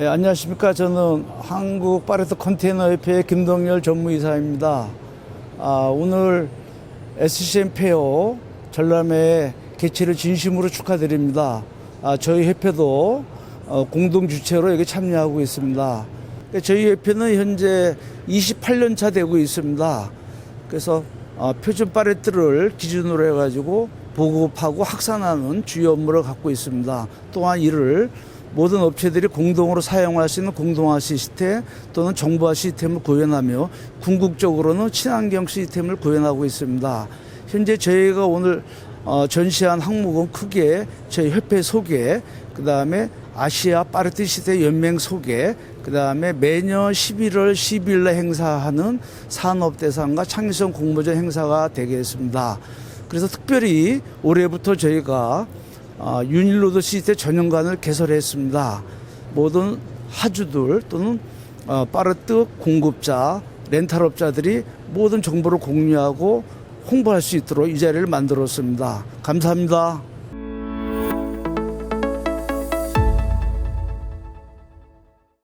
예, 안녕하십니까. 저는 한국 파레트 컨테이너 협회 김동열 전무이사입니다. 아, 오늘 SCM 페어 전람회 개최를 진심으로 축하드립니다. 아, 저희 협회도 어, 공동 주최로 여기 참여하고 있습니다. 그러니까 저희 협회는 현재 28년 차 되고 있습니다. 그래서 어, 표준 파레트를 기준으로 해가지고 보급하고 확산하는 주요 업무를 갖고 있습니다. 또한 이를 모든 업체들이 공동으로 사용할 수 있는 공동화 시스템 또는 정보화 시스템을 구현하며 궁극적으로는 친환경 시스템을 구현하고 있습니다. 현재 저희가 오늘 어, 전시한 항목은 크게 저희 협회 소개, 그 다음에 아시아 파르티 시대 연맹 소개, 그 다음에 매년 11월 10일에 행사하는 산업대상과 창의성 공모전 행사가 되겠습니다. 그래서 특별히 올해부터 저희가 어, 유닐로드 시스템 전용관을 개설했습니다. 모든 하주들 또는 어, 빠르뜨 공급자, 렌탈업자들이 모든 정보를 공유하고 홍보할 수 있도록 이 자리를 만들었습니다. 감사합니다.